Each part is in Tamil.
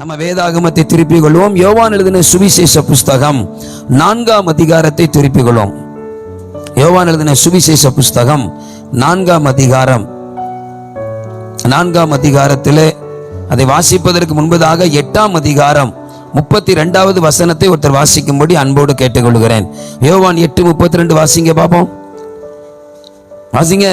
நம்ம வேதாகமத்தை திருப்பிக் கொள்வோம் யோவான் எழுதின சுவிசேஷ புஸ்தகம் நான்காம் அதிகாரத்தை திருப்பிக் கொள்வோம் யோவான் எழுதின சுவிசேஷ புஸ்தகம் நான்காம் அதிகாரம். நான்காம் அதிகாரத்திலே அதை வாசிப்பதற்கு முன்பதாக எட்டாம் அதிகாரம் முப்பத்தி ரெண்டாவது வசனத்தை ஒருத்தர் வாசிக்கும்படி அன்போடு கேட்டுக்கொள்கிறேன். யோவான் எட்டு முப்பத்தி ரெண்டு வாசிங்க பாப்போம் வாசிங்க.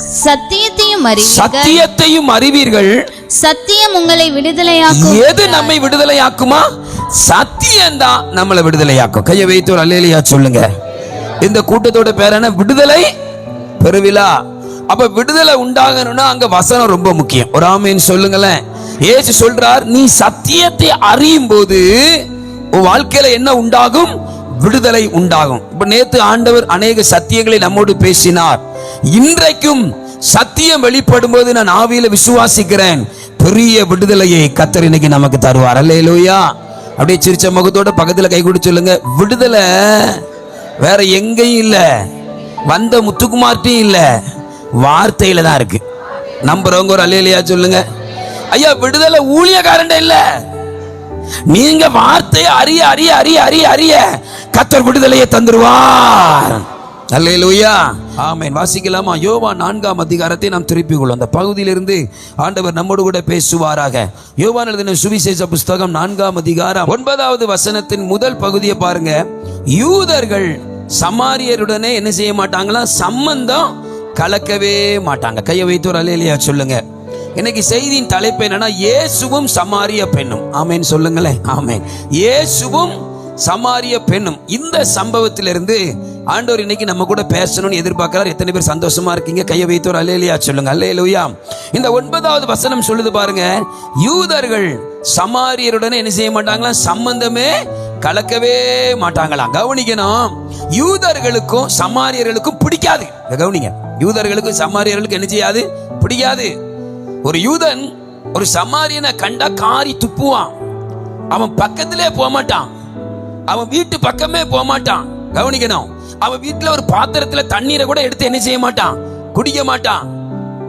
சத்தியத்தையும் சத்தியத்தையும் அறிவீர்கள். சத்தியம் உங்களை விடுதலையாக்கும். எது நம்மை விடுதலையாக்குமா? சத்தியம்தான் நம்மளை விடுதலையாக்கும். கையை வைத்து ஒரு அல்லேலியா சொல்லுங்க. இந்த கூட்டத்தோட பேர் என்ன? விடுதலை பெருவிழா. அப்ப விடுதலை உண்டாகணும்னா அங்க வசனம் ரொம்ப முக்கியம். ஒரு ஆமீன் சொல்லுங்களேன். ஏசு சொல்றார் நீ சத்தியத்தை அறியும் போது உன் வாழ்க்கையில என்ன உண்டாகும்? விடுதலை உண்டாகும். இப்ப நேத்து ஆண்டவர் அநேக சத்தியங்களை நம்மோடு பேசினார். இன்றைக்கும் சத்தியம் வெளிப்படும் போது நான் ஆவியில விசுவாசிக்கிறேன். பெரிய விடுதலையை கத்தர் இன்னைக்கு நமக்கு தருவார். அல்லையிலோயா அப்படியே சிரிச்ச முகத்தோட பக்கத்துல கை கொடுத்து சொல்லுங்க. விடுதலை வேற எங்கேயும் இல்ல. வந்த முத்துக்குமார்ட்டையும் இல்ல. வார்த்தையில தான் இருக்கு. நம்புறவங்க ஒரு அல்லையிலையா சொல்லுங்க. ஐயா விடுதலை ஊழியக்காரன் இல்ல. நீங்க வார்த்தையை அறிய அறிய அறிய அறிய அறிய கத்தர் விடுதலையை தந்துருவார். அல்லேலூயா ஆமென். வாசிக்கலாமா? யோவா நான்காம் அதிகாரத்தை நாம் திருப்பிக் கொள்ளும் அந்த பகுதியிலிருந்து ஆண்டவர் நம்மோடு கூட பேசுவாராக. யோவான் எழுதின சுவிசேஷ புஸ்தகம் நான்காம் அதிகாரம் ஒன்பதாவது வசனத்தின் முதல் பகுதியை பாருங்க. யூதர்கள் சமாரியருடனே என்ன செய்ய மாட்டாங்களா? சம்பந்தம் கலக்கவே மாட்டாங்க. கையை வைத்து ஒரு அல்லேலியா சொல்லுங்க. இன்னைக்கு செய்தியின் தலைப்பு என்னன்னா இயேசுவும் சமாரிய பெண்ணும். ஆமென். சொல்லுங்களேன். ஆமேன். இயேசுவும் சமாரிய பெண்ணும். இந்த சம்பவத்திலிருந்து ஆண்டவர் இன்னைக்கு நம்ம கூட பேசணும்னு எதிர்பார்க்கிறார். எத்தனை பேர் சந்தோஷமா இருக்கீங்க? கையை வைத்தோர் அலையிலையா சொல்லுங்க. அல்லேலூயா. இந்த ஒன்பதாவது வசனம் சொல்லுது பாருங்க. யூதர்கள் சமாரியருடனே என்ன செய்ய மாட்டாங்களா? சம்பந்தமே கலக்கவே மாட்டாங்களாம் கவனிக்கணும். யூதர்களுக்கும் சமாரியர்களுக்கும் பிடிக்காது. கவனிங்க. யூதர்களுக்கும் சமாரியர்களுக்கும் என்ன செய்யாது? பிடிக்காது. ஒரு யூதன் ஒரு சமாரியனை கண்டா காரி துப்புவான். அவன் பக்கத்திலே போக மாட்டான். அவன் வீட்டு பக்கமே போக மாட்டான். கவனிக்கணும். அவன் வீட்டுல ஒரு பாத்திரத்துல தண்ணீரை கூட எடுத்து என்ன செய்ய மாட்டான்? குடிக்க மாட்டான்.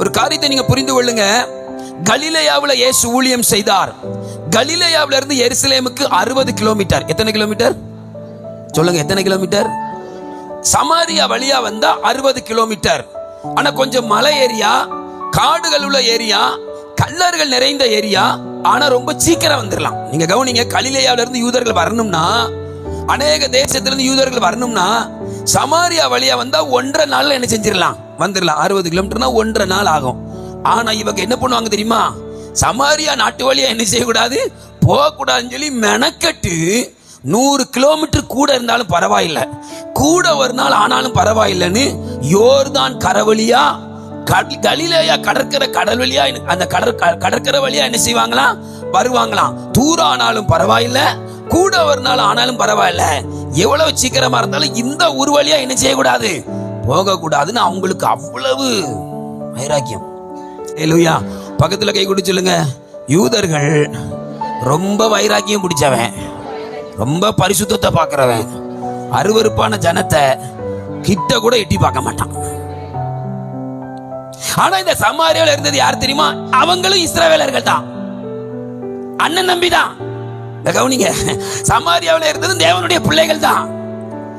ஒரு காரியத்தை நீங்க புரிந்து கொள்ளுங்க. கலிலையாவில் இயேசு ஊழியம் செய்தார். கலிலையாவில் இருந்து எருசலேமுக்கு அறுபது கிலோமீட்டர். எத்தனை கிலோமீட்டர்? சொல்லுங்க எத்தனை கிலோமீட்டர்? சமாரியா வழியா வந்தா அறுபது கிலோமீட்டர். ஆனா கொஞ்சம் மலை ஏரியா காடுகள் உள்ள ஏரியா கல்லர்கள் நிறைந்த ஏரியா ஆனா ரொம்ப சீக்கிரம் வந்துடலாம் நீங்க கவனிங்க கலிலேயாவில இருந்து யூதர்கள் வரணும்னா அநேக தேசத்திலிருந்து யூதர்கள் வரணும்னா சமாரியா வழியா வந்தா ஒன்றரை நாள்ல என்ன செஞ்சிடலாம்? வந்துடலாம். அறுபது கிலோமீட்டர்னா ஒன்றரை நாள் ஆகும். ஆனா இவங்க என்ன பண்ணுவாங்க தெரியுமா? சமாரியா நாட்டு வழியா என்ன செய்யக்கூடாது? போகக்கூடாதுன்னு சொல்லி மெனக்கட்டு நூறு கிலோமீட்டர் கூட இருந்தாலும் பரவாயில்லை. கூட ஒரு நாள் ஆனாலும் பரவாயில்லைன்னு யோர்தான் கரவழியா கல்- கலிலேயா கடற்கரை கடல் வழியா அந்த கடற் கடற்கரை வழியா என்ன செய்வாங்களாம்? வருவாங்களாம். தூரம் ஆனாலும் பரவாயில்ல. கூட ஒரு நாள் ஆனாலும் பரவாயில்ல. எவ்வளவு சீக்கிரமா இருந்தாலும் இந்த ஊர் வழியா என்ன செய்யக்கூடாது? போகக்கூடாதுன்னு அவங்களுக்கு அவ்வளவு வைராக்கியம். ஏலுயா பக்கத்துல கை கொடு சொல்லுங்க. யூதர்கள் ரொம்ப வைராக்கியம் பிடிச்சவன். ரொம்ப பரிசுத்தத்தை பார்க்குறவன். அருவருப்பான ஜனத்தை கிட்ட கூட எட்டி பார்க்க மாட்டான். ஆனா இந்த சமாரியால இருந்தது யார் தெரியுமா? அவங்களும் இஸ்ரவேலர்கள் தான். அண்ணன் நம்பி தான் கவனிங்க. சமாரியாவில் இருந்தது தேவனுடைய பிள்ளைகள் தான்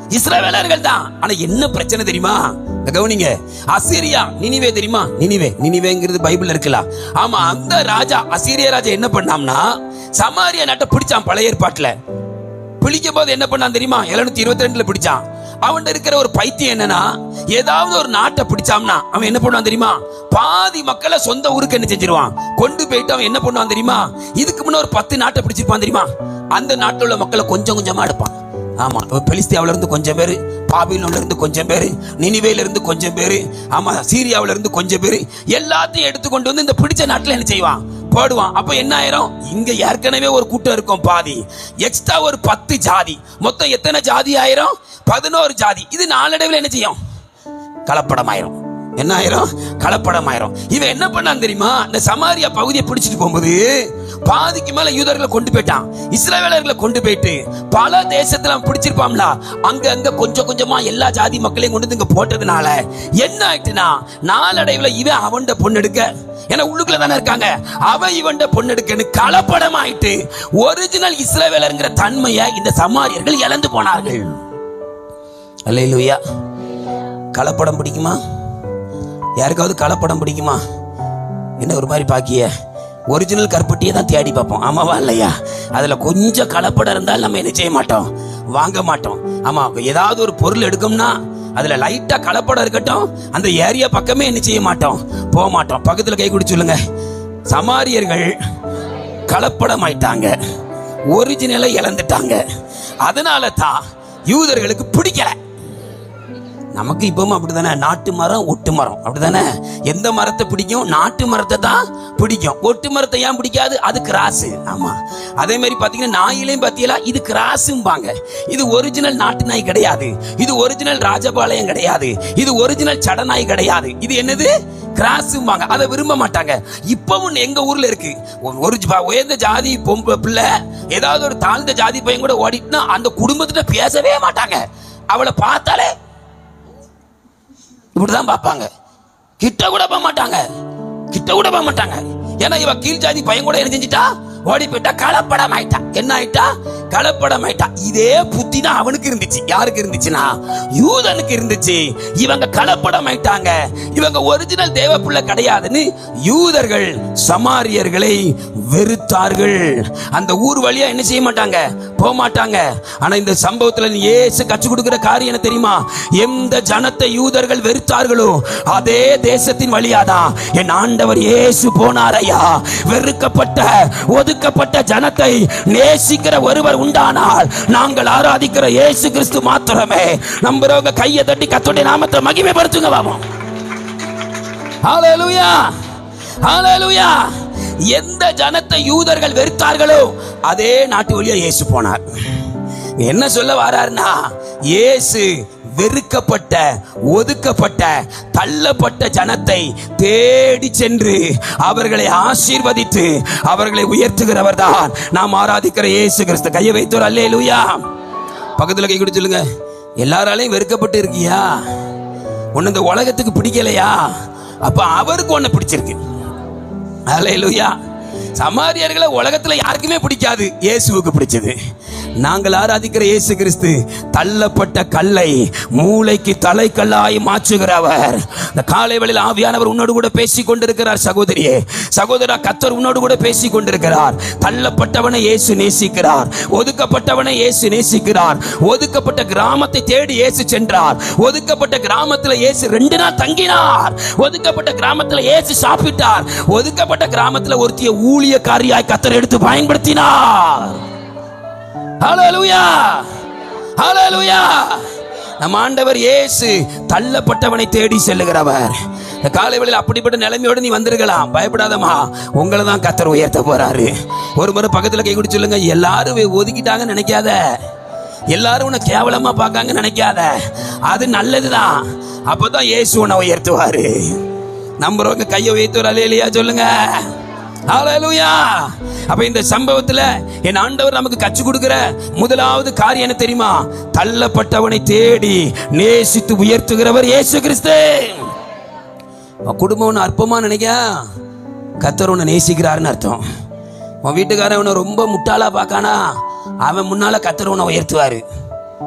இஸ்ரவேலர்கள் தான் ஆனா என்ன பிரச்சனை தெரியுமா? கவனிங்க. அசீரியா நினிவே தெரியுமா? நினிவே. நினிவேங்கிறது பைபிள் இருக்கலாம் ஆமா அந்த ராஜா அசீரிய ராஜா என்ன பண்ணாம்னா சமாரியா நாட்டை பிடிச்சான் பழைய ஏற்பாட்டுல. பிடிக்கும் போது என்ன பண்ணான் தெரியுமா? எழுநூத்தி இருபத்தி ரெண்டுல பிடிச்சான். அவன் இருக்கிற ஒரு பைத்தியம் என்னன்னா ஏதாவது ஒரு நாட்டை பிடிச்சாம்னா அவன் என்ன பண்ணுவான் தெரியுமா? பாதி மக்களை சொந்த ஊருக்கு என்ன செஞ்சிருவான்? கொண்டு போயிட்டு அவன் என்ன பண்ணுவான் தெரியுமா? இதுக்கு முன்ன ஒரு பத்து நாட்டை பிடிச்சிருப்பான் தெரியுமா? அந்த நாட்டில் உள்ள மக்களை கொஞ்சம் கொஞ்சமா எடுப்பான். ஆமா பெலிஸ்தியாவில இருந்து கொஞ்சம் பேரு பாபிலோன்லேருந்து கொஞ்சம் பேர் நினிவேலேருந்து கொஞ்சம் பேர் ஆமா சீரியாவிலேருந்து கொஞ்சம் பேர் எல்லாத்தையும் எடுத்து கொண்டு வந்து இந்த பிடிச்ச நாட்டில் என்ன செய்வான்? போடுவான். அப்போ என்ன ஆயிரும்? இங்க ஏற்கனவே ஒரு கூட்டம் இருக்கும் பாதி. எக்ஸ்ட்ரா ஒரு பத்து ஜாதி. மொத்தம் எத்தனை ஜாதி ஆயிரும்? பதினோரு ஜாதி. இது நாளடைவில் என்ன செய்யும்? கலப்படம் ஆயிரும் என்ன ஆயிரும்? கலப்படம் ஆயிரும் இவன் என்ன பண்ணான் தெரியுமா? இந்த சமாரியா பகுதியை பிடிச்சிட்டு போகும்போது பாதிக்கு மேல யூதர்களை கொண்டு போயிட்டான் இஸ்ரவேலர்களை கொண்டு போயிட்டு பல தேசத்துல அவன் பிடிச்சிருப்பான்ல அங்க அங்க கொஞ்சம் கொஞ்சமா எல்லா ஜாதி மக்களையும் கொண்டு வந்து இங்க போட்டதுனால என்ன ஆயிட்டுனா நாளடைவுல இவன் அவன்ட பொண்ணு எடுக்க ஏன்னா உள்ளுக்குள்ள தானே இருக்காங்க அவன் இவன்ட பொண்ணு எடுக்கன்னு கலப்படம் ஆயிட்டு ஒரிஜினல் இஸ்ரவேலருங்கிற தன்மையை இந்த சமாரியர்கள் இழந்து போனார்கள். அல்லையா கலப்படம் பிடிக்குமா? யாருக்காவது கலப்படம் பிடிக்குமா? என்ன ஒரு மாதிரி பாக்கிய? ஒரிஜினல் கருப்பட்டியை தான் தேடி பார்ப்போம். ஆமாவா இல்லையா? அதில் கொஞ்சம் கலப்படம் இருந்தால் நம்ம என்ன செய்ய மாட்டோம்? வாங்க மாட்டோம். ஆமாம் ஏதாவது ஒரு பொருள் எடுக்கோம்னா அதில் லைட்டாக கலப்படம் இருக்கட்டும். அந்த ஏரியா பக்கமே என்ன செய்ய மாட்டோம். போக மாட்டோம். பக்கத்தில் கை குடி சொல்லுங்க. சமாரியர்கள் கலப்படம் ஆயிட்டாங்க. ஒரிஜினலை இழந்துட்டாங்க. அதனால தான் யூதர்களுக்கு பிடிக்கலை. நமக்கு இப்பவும் அப்படிதானே? நாட்டு மரம் ஒட்டு மரம். அப்படிதானே? எந்த மரத்தை பிடிக்கும்? நாட்டு மரத்தை தான் பிடிக்கும். ஒட்டு மரத்தை ஏன் பிடிக்காது? அது கிராஸ் ஆமா. அதே மாதிரி பாத்தீங்கன்னா நாயிலையும் பாத்தீங்களா? இது கிராஸும்பாங்க இது ஒரிஜினல் நாட்டு நாய் கிடையாது. இது ஒரிஜினல் ராஜபாளையம் கிடையாது. இது ஒரிஜினல் சட நாய் கிடையாது. இது என்னது? கிராஸும்பாங்க அதை விரும்ப மாட்டாங்க. இப்பவும் எங்க ஊர்ல இருக்கு. ஒரு- உயர்ந்த ஜாதி பொம்பளை பிள்ளை ஏதாவது ஒரு தாழ்ந்த ஜாதி பையன் கூட ஓடிட்டுனா அந்த குடும்பத்திட்ட பேசவே மாட்டாங்க. அவளை பார்த்தாலே இப்படிதான் பார்ப்பாங்க. கிட்ட கூட போக மாட்டாங்க. கிட்ட கூட போக மாட்டாங்க. ஏன்னா இவ கீழ் ஜாதி பையன் கூட என்ன ஓடி போயிட்டா கலப்படம் ஆயிட்டா என்ன ஆயிட்டா? கலப்படம் ஆயிட்டா இதே புத்தி தான் அவனுக்கு இருந்துச்சு. யாருக்கு இருந்துச்சுன்னா யூதனுக்கு இருந்துச்சு. இவங்க கலப்படம் ஆயிட்டாங்க இவங்க ஒரிஜினல் தேவ பிள்ளை கிடையாதுன்னு யூதர்கள் சமாரியர்களை வெறுத்தார்கள். அந்த ஊர் வழியா என்ன செய்ய மாட்டாங்க? போக மாட்டாங்க. ஆனா இந்த சம்பவத்துல நீ கற்றுக் கொடுக்கிற காரியம் என்ன தெரியுமா? எந்த ஜனத்தை யூதர்கள் வெறுத்தார்களோ அதே தேசத்தின் வழியாதான் என் ஆண்டவர் இயேசு போனாரையா வெறுக்கப்பட்ட ஒதுக்கப்பட்ட ஜனத்தை நேசிக்கிற ஒருவர் உண்டானால் நாங்கள் ஆராதிக்கிற இயேசு கிறிஸ்து மாத்திரமே. நம்புறவங்க கையை தட்டி கத்துடைய நாமத்தை மகிமைப்படுத்துங்க பாவம் ஹalleluya ஹalleluya எந்த ஜனத்தை யூதர்கள் வெறுத்தார்களோ அதே நாட்டு வழியா இயேசு போனார். என்ன சொல்ல வராருன்னா இயேசு வெறுக்கப்பட்ட ஒதுக்கப்பட்ட தள்ளப்பட்ட ஜனத்தை தேடி சென்று அவர்களை ஆசீர்வதித்து அவர்களை உயர்த்துகிறவர் தான். நாம் ஆராதிக்கிற இயேசு கிறிஸ்து. கையை வைத்தோர் அல்லேலூயா. பக்கத்தில் கை கொடுத்து சொல்லுங்க. எல்லாராலையும் வெறுக்கப்பட்டு இருக்கியா? உன்னை இந்த உலகத்துக்கு பிடிக்கலையா? அப்ப அவருக்கு உன்னை பிடிச்சிருக்கு. அல்லேலூயா. சமாரியர்களை உலகத்துல யாருக்குமே பிடிக்காது. இயேசுவுக்கு பிடிச்சது. நாங்கள் ஆராதிக்கிற இயேசு கிறிஸ்து தள்ளப்பட்ட கல்லை மூளைக்கு தலைக்கல்லாய் மாற்றுகிறவர். இந்த காலை வேளையில் ஆவியானவர் உன்னோடு கூட பேசி கொண்டிருக்கிறார் சகோதரியே. சகோதரா கத்தர் உன்னோடு கூட பேசி கொண்டிருக்கிறார் தள்ளப்பட்டவனை இயேசு நேசிக்கிறார். ஒதுக்கப்பட்டவனை இயேசு நேசிக்கிறார். ஒதுக்கப்பட்ட கிராமத்தை தேடி இயேசு சென்றார். ஒதுக்கப்பட்ட கிராமத்தில் இயேசு ரெண்டு நாள் தங்கினார். ஒதுக்கப்பட்ட கிராமத்தில் இயேசு சாப்பிட்டார். ஒதுக்கப்பட்ட கிராமத்தில் ஒருத்திய ஊழியக்காரியாய் கத்தர் எடுத்து பயன்படுத்தினார். ஹalleluya! ஹalleluya! நம் ஆண்டவர் இயேசு தள்ளப்பட்டவனை தேடி செல்லுகிறவர். இந்த காலை வேளையில் அப்படிப்பட்ட நிலைமையோடு நீ வந்திருக்கலாம். பயப்படாதம்மா. உங்களை தான் கத்தர் உயர்த்த போறாரு. ஒரு முறை பக்கத்தில் கை குடி சொல்லுங்க எல்லாரும் ஒதுக்கிட்டாங்கன்னு நினைக்காத. எல்லாரும் உன்னை கேவலமா பார்க்காங்க நினைக்காத. அது நல்லதுதான். அப்பதான் இயேசு உன்னை உயர்த்துவாரு. நம்புறவங்க கையை உயர்த்துவார். இல்லையா சொல்லுங்க. அப்ப இந்த சம்பவத்துல என் ஆண்டவர் நமக்கு கச்சு கொடுக்கிற முதலாவது காரியம் என்ன தெரியுமா? தள்ளப்பட்டவனை தேடி நேசித்து உயர்த்துகிறவர் இயேசு கிறிஸ்து. உன் குடும்பம் ஒன்று அற்பமா நினைக்க? கத்தர் உன்னை நேசிக்கிறாருன்னு அர்த்தம். உன் வீட்டுக்காரன் உன்னை ரொம்ப முட்டாளா பார்க்கானா? அவன் முன்னால கத்தர் உன்னை உயர்த்துவாரு.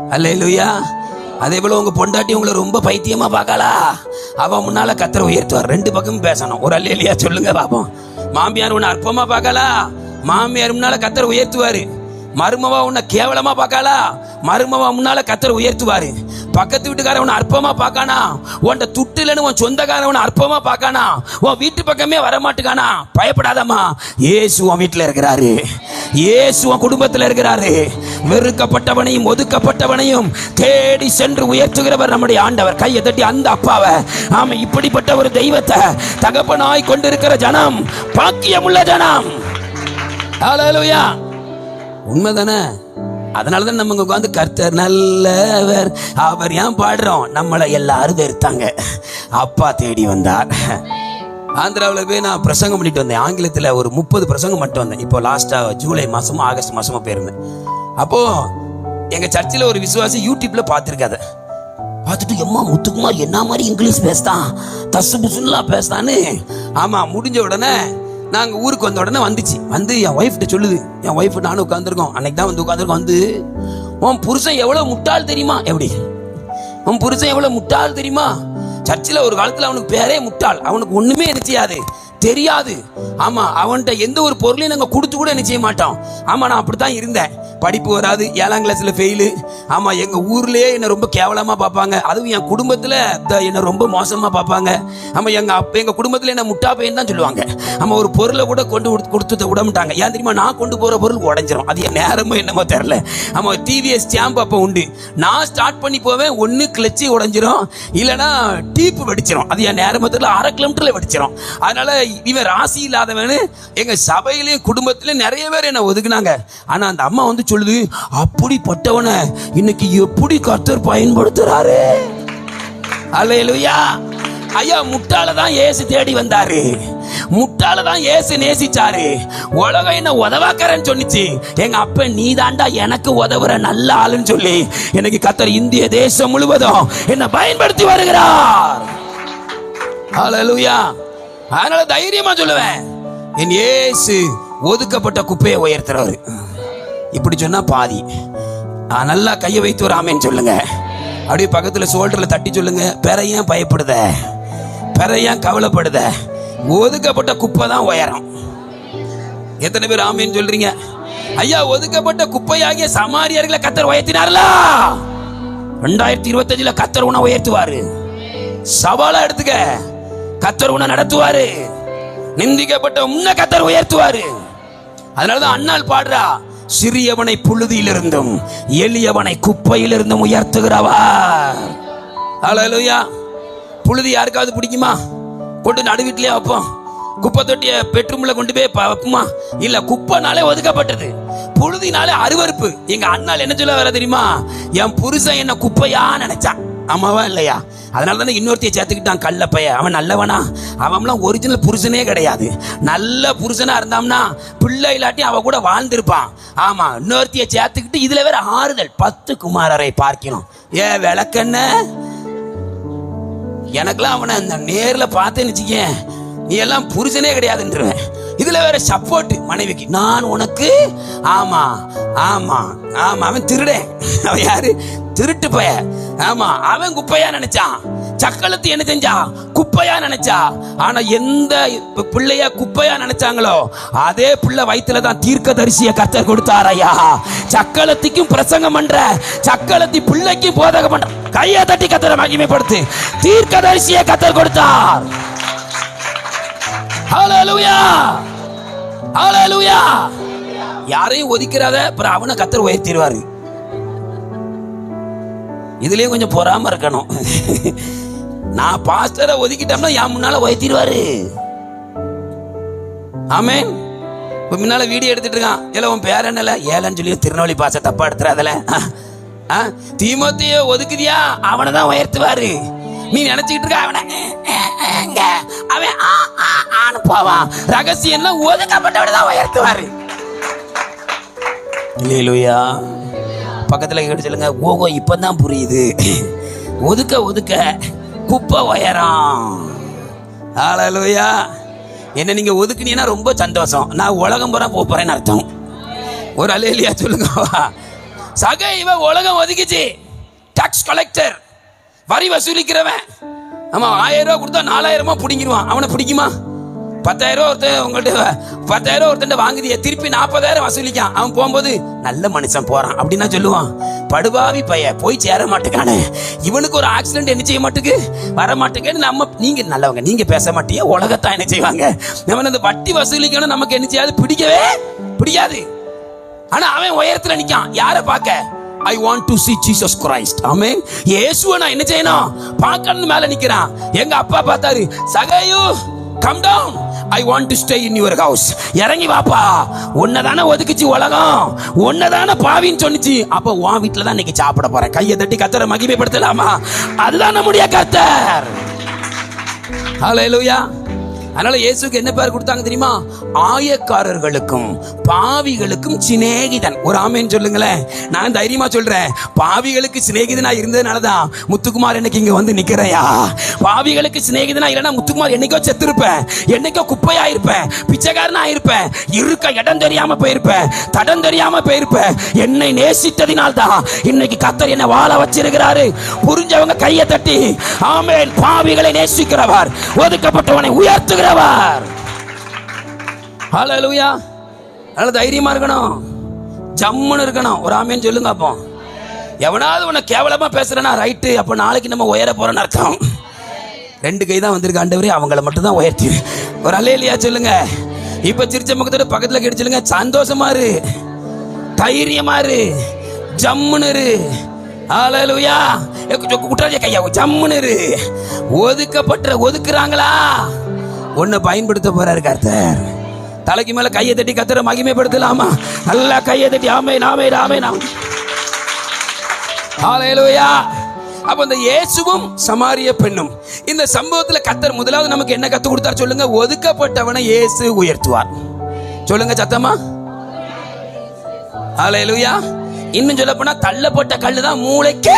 அல்ல அதே போல உங்க பொண்டாட்டி உங்களை ரொம்ப பைத்தியமா பார்க்கலா அவன் முன்னால கத்தரை உயர்த்துவார். ரெண்டு பக்கமும் பேசணும். ஒரு அல்லையா சொல்லுங்க பாப்போம். மாமியார் உன்னை அற்பமா பார்க்கலா? மாமியார் முன்னால கத்தரை உயர்த்துவாரு. மருமவா உன்னை கேவலமா பார்க்கலா? மருமவா முன்னால கத்தரை உயர்த்துவாரு. பக்கத்து வீட்டுக்காரன் அற்பமா பார்க்கானா? உன்ட துட்டிலன்னு உன் சொந்தக்காரன் அற்பமா பார்க்கானா? உன் வீட்டு பக்கமே வர மாட்டுக்கானா பயப்படாதம்மா. ஏசு உன் வீட்டில் இருக்கிறாரு. ஏசு உன் குடும்பத்தில் இருக்கிறாரு. வெறுக்கப்பட்டவனையும் ஒதுக்கப்பட்டவனையும் தேடி சென்று உயர்த்துகிறவர் நம்முடைய ஆண்டவர். கையை தட்டி அந்த அப்பாவை ஆமாம் இப்படிப்பட்ட ஒரு தெய்வத்தை தகப்பனாய் கொண்டிருக்கிற ஜனம் பாக்கியமுள்ள ஜனம். உண்மைதானே? அதனால தான் நம்ம உட்காந்து கர்த்தர் நல்லவர். அவர் ஏன் பாடுறோம்? நம்மளை எல்லாரும் வெறுத்தாங்க அப்பா தேடி வந்தார். ஆந்திராவில் போய் நான் பிரசங்கம் பண்ணிட்டு வந்தேன். ஆங்கிலத்தில் ஒரு முப்பது பிரசங்கம் மட்டும் வந்தேன். இப்போ லாஸ்ட்டாக ஜூலை மாதமும் ஆகஸ்ட் மாதமும் போயிருந்தேன் அப்போது எங்கள் சர்ச்சில் ஒரு விசுவாசி யூடியூப்பில் பார்த்துருக்காத. பார்த்துட்டு எம்மா முத்துக்குமார் என்ன மாதிரி இங்கிலீஷ் பேசுதான்? தசு புசுன்னுலாம் பேசுதான்னு. ஆமாம் முடிஞ்ச உடனே நாங்கள் ஊருக்கு வந்த உடனே வந்துச்சு. வந்து என் ஒய்ஃப்ட்ட சொல்லுது. என் ஒய்ஃப் நானும் உட்காந்துருக்கோம் அன்னைக்கு தான் வந்து உட்காந்துருக்கோம் வந்து உன் புருஷன் எவ்வளோ முட்டாள் தெரியுமா? எப்படி? உன் புருஷன் எவ்வளவு முட்டாள் தெரியுமா? சர்ச்சில் ஒரு காலத்துல அவனுக்கு பேரே முட்டாள். அவனுக்கு ஒண்ணுமே என்ன செய்யாது தெரியாது. ஆமா அவன்கிட்ட எந்த ஒரு பொருளையும் நாங்கள் கொடுத்து கூட என்ன செய்ய மாட்டோம். ஆமா நான் அப்படித்தான் இருந்தேன். படிப்பு வராது ஏழாம் கிளாஸ்ல ஃபெயிலு ஆமா எங்க ஊர்லயே என்ன ரொம்ப கேவலமா பார்ப்பாங்க. அதுவும் என் குடும்பத்துல த- என்ன ரொம்ப மோசமா பார்ப்பாங்க. ஆமா எங்க அப்ப எங்க குடும்பத்துல என்ன முட்டா பையன் தான் சொல்லுவாங்க. ஆமா ஒரு பொருளை கூட கொண்டு கொடுத்து- கொடுத்து விட மாட்டாங்க. ஏன் தெரியுமா நான் கொண்டு போற பொருள் உடஞ்சிரும். அது என் நேரமோ என்னமோ தெரியல. ஆமா டிவிஎஸ் ஸ்டாம்ப் அப்போ உண்டு. நான் ஸ்டார்ட் பண்ணி போவேன் ஒன்று கிளச்சி உடஞ்சிரும். இல்லைன்னா டீப்பு வெடிச்சிரும். அது என் நேரமோ தெரியல அரை கிலோமீட்டர்ல வெடிச்சிரும். அதனால இவன் ராசி இல்லாதவனு எங்க சபையிலையும் குடும்பத்திலையும் நிறைய பேர் என்ன ஒதுக்குனாங்க. ஆனா அந்த அம்மா வந்து சொல்லுது அப்படிப்பட்டவனை இன்னைக்கு எப்படி கர்த்தர் பயன்படுத்துறாரு? அல்லையா ஐயா முட்டாள தான் ஏசு தேடி வந்தாரு. முட்டாள தான் ஏசு நேசிச்சாரு. உலகம் என்ன உதவாக்கறன்னு சொன்னிச்சு. எங்க அப்ப நீ தாண்டா எனக்கு உதவுற நல்ல ஆளுன்னு சொல்லி எனக்கு கத்தர் இந்திய தேசம் முழுவதும் என்ன பயன்படுத்தி வருகிறார். ஹalleluya அதனால தைரியமா சொல்லுவேன். என் ஏசு ஒதுக்கப்பட்ட குப்பையை உயர்த்துறவர். இப்படி சொன்னா பாதி. நல்லா கையை வைத்து ஒரு ஆமேன்னு சொல்லுங்க. அப்படியே பக்கத்துல சோல்டர்ல தட்டி சொல்லுங்க. பெற ஏன் பயப்படுத? பெற ஏன் கவலைப்படுத? ஒதுக்கப்பட்ட குப்பை தான் உயரம். எத்தனை பேர் ஆமேன்னு சொல்றீங்க? ஐயா ஒதுக்கப்பட்ட குப்பையாகிய சமாரியர்களை கத்தர் உயர்த்தினார்களா ரெண்டாயிரத்தி இருபத்தஞ்சுல கத்தர் உன உயர்த்துவாரு. சவாலா எடுத்துக்க. கத்தர் உன்னை நடத்துவாரு. நிந்திக்கப்பட்ட உன்னை கத்தர் உயர்த்துவாரு. அதனாலதான் அண்ணால் பாடுறா சிறியவனை புழுதியிலிருந்தும் எளியவனை குப்பையிலிருந்தும் உயர்த்துகிறவர் ஹalleluya புழுதி யாருக்காவது பிடிக்குமா? கொண்டு நடு வீட்லயே வைப்போம். குப்பை தொட்டிய பெட்ரூம்ல கொண்டு போய் வைப்போமா? இல்ல குப்பைனாலே ஒதுக்கப்பட்டது. புழுதினாலே அருவருப்பு. எங்க அண்ணால் என்ன சொல்ல வர தெரியுமா? என் புருஷன் என்ன குப்பையா நினைச்சான். ஆமாவா இல்லையா? அதனால தானே இன்னொருத்தைய சேர்த்துக்கிட்டான் கள்ள பைய அவன் நல்லவனா? அவன்லாம் ஒரிஜினல் புருஷனே கிடையாது. நல்ல புருஷனா இருந்தாம்னா பிள்ளை இல்லாட்டி அவன் கூட வாழ்ந்திருப்பான். ஆமா இன்னொருத்தைய சேர்த்துக்கிட்டு இதுல வேற ஆறுதல். பத்து குமாரரை பார்க்கணும் ஏ விளக்கண்ண. எனக்கெல்லாம் அவனை அந்த நேரில் பார்த்தேன்னு வச்சுக்கேன். நீ எல்லாம் புருஷனே கிடையாதுன்றவன். இதுல வேற சப்போர்ட் மனைவிக்கு. நான் உனக்கு ஆமா ஆமா ஆமா அவன் திருடன். அவன் யாரு? திருட்டு பைய. ஆமா அவன் குப்பையா நினைச்சான். சக்களத்து என்ன செஞ்சா? குப்பையா நினைச்சா. ஆனா எந்த பிள்ளைய குப்பையா நினைச்சாங்களோ அதே பிள்ளை வயிற்றுல தான் தீர்க்கதரிசிய கத்தர் கொடுத்தாரையா சக்களத்துக்கும் பிரசங்கம் பண்ற சக்களத்தி பிள்ளைக்கும் போதகம் பண்ற. கையை தட்டி கத்தரை மகிமைப்படுத்து. தீர்க்க தரிசிய கத்தர் கொடுத்தார். ஹalleluya ஹalleluya யாரையும் ஒதுக்கிறாத அப்புறம் அவனை கத்தர் உயர்த்திடுவாரு. இதுலயே கொஞ்சம் பொறாம இருக்கணும். நான் பாஸ்டரை ஒதுக்கிட்டோம்னா என் முன்னால உயர்த்திடுவாரு. ஆமே இப்ப முன்னால வீடியோ எடுத்துட்டு இருக்கான். இல்ல உன் பேர் என்னல? ஏலன்னு சொல்லி திருநெல்வேலி பாச தப்பா எடுத்துறாதல தீமோத்திய ஒதுக்குதியா? அவனை தான் உயர்த்துவாரு. நீ நினைச்சுக்கிட்டு இருக்க அவனை. அவன் ஆ, ஆ, ஆன்னு போவான் ரகசியம்லாம் ஒதுக்கப்பட்டவனை தான் உயர்த்துவாரு. இல்லையா பக்கத்தில் கேட்டு சொல்லுங்க ஓகோ இப்பதான் புரியுது. ஒதுக்க ஒதுக்க குப்பை உயரம். ஆளலுயா என்ன நீங்க ஒதுக்குனீங்கன்னா ரொம்ப சந்தோஷம். நான் உலகம் பூரா போக போறேன்னு அர்த்தம். ஒரு அலேலியா சொல்லுங்க. சக இவன் உலகம் ஒதுக்கிச்சு. டாக்ஸ் கலெக்டர் வரி வசூலிக்கிறவன். ஆமா ஆயிரம் ரூபா கொடுத்தா நாலாயிரமா பிடிங்கிருவான் அவனை பிடிக்குமா? பத்தாயிரம் ரூபா ஒருத்தன் உங்கள்கிட்ட பத்தாயிரம் ரூபா ஒருத்தன் வாங்குதிய திருப்பி நாற்பதாயிரம் வசூலிக்கான். அவன் போகும்போது நல்ல மனுஷன் போறான் அப்படின்னா சொல்லுவான். படுபாவி பைய போய் சேர மாட்டேக்கானே இவனுக்கு ஒரு ஆக்சிடென்ட் என்ன செய்ய மாட்டுக்கு? வர மாட்டேங்கன்னு நம்ம நீங்க நல்லவங்க நீங்க பேச மாட்டீங்க உலகத்தான் என்ன செய்வாங்க? நம்ம இந்த வட்டி வசூலிக்கணும் நமக்கு என்ன செய்யாது? பிடிக்கவே பிடிக்காது. ஆனா அவன் உயரத்துல நிக்கான். யார பார்க்க? I want to see Jesus Christ ஆமே இயேசுவை நான் என்ன செய்யணும் பார்க்கணும் மேல நிக்கிறான் எங்க அப்பா பார்த்தாரு Zacchaeus come down I want to stay in your house இறங்கி வாப்பா உன்னதானே ஒதுக்குச்சு உலகம் உன்னதானே பாவின்னு சொன்னுச்சு அப்போ உன் வீட்டில் தான் இன்னைக்கு சாப்பிட போறேன் கையை தட்டி கத்தரை மகிமைப்படுத்தலாமா அதுதான் நம்முடைய கத்தர் ஹalleluya அதனால இயேசுக்கு என்ன பேர் கொடுத்தாங்க தெரியுமா? ஆயக்காரர்களுக்கும் பாவிகளுக்கும் சிநேகிதன். ஒரு ஆமேன்னு சொல்லுங்களேன். நான் தைரியமா சொல்றேன். பாவிகளுக்கு சிநேகிதனா இருந்ததுனாலதான் முத்துக்குமார் இன்னைக்கு இங்க வந்து நிக்கிறையா பாவிகளுக்கு சிநேகிதனா இல்லைன்னா முத்துக்குமார் என்னைக்கோ செத்துருப்பேன். என்னைக்கோ குப்பையா இருப்பேன் பிச்சைக்காரனா இருப்பேன் இருக்க இடம் தெரியாம போயிருப்பேன். தடம் தெரியாம போயிருப்பேன். என்னை நேசித்ததினால்தான் இன்னைக்கு கத்தர் என்ன வாழ வச்சிருக்கிறாரு. புரிஞ்சவங்க கையை தட்டி ஆமேன் பாவிகளை நேசிக்கிறவர். ஒதுக்கப்பட்டவனை இருக்கிறவர் ஹalleluya நல்ல தைரியமா இருக்கணும். ஜம்முன்னு இருக்கணும். ஒரு ஆமேன்னு சொல்லுங்க அப்போ. எவனாவது உன்னை கேவலமா பேசுறனா ரைட்டு அப்ப நாளைக்கு நம்ம உயர போறோம்னு அர்த்தம். ரெண்டு கை தான் வந்திருக்கு ஆண்டவரே அவங்கள மட்டும் தான் உயர்த்தி. ஒரு அல்லையா சொல்லுங்க. இப்ப சிரிச்ச முகத்தோட பக்கத்துல கிடைச்சிலுங்க சந்தோஷமா இரு. தைரியமா இரு. ஜம்முன்னு இரு. ஹalleluya குட்டாஜ கையா ஜம்முன்னு இரு. ஒதுக்கப்பட்ட ஒதுக்குறாங்களா? உன்னை பயன்படுத்த போறாரு கர்த்தர். தலைக்கு மேல கையை தட்டி கத்தரை மகிமைப்படுத்தலாமா? நல்லா கையை தட்டி ஆமை நாமே நாமே நாம் ஹalleluya அப்ப இந்த இயேசுவும் சமாரிய பெண்ணும். இந்த சம்பவத்துல கத்தர் முதலாவது நமக்கு என்ன கத்து கொடுத்தார் சொல்லுங்க? ஒதுக்கப்பட்டவனை இயேசு உயர்த்துவார். சொல்லுங்க சத்தமா? ஹalleluya இன்னும் சொல்ல போனா தள்ளப்பட்ட கல்லு தான் மூளைக்கு.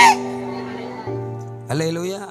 ஹalleluya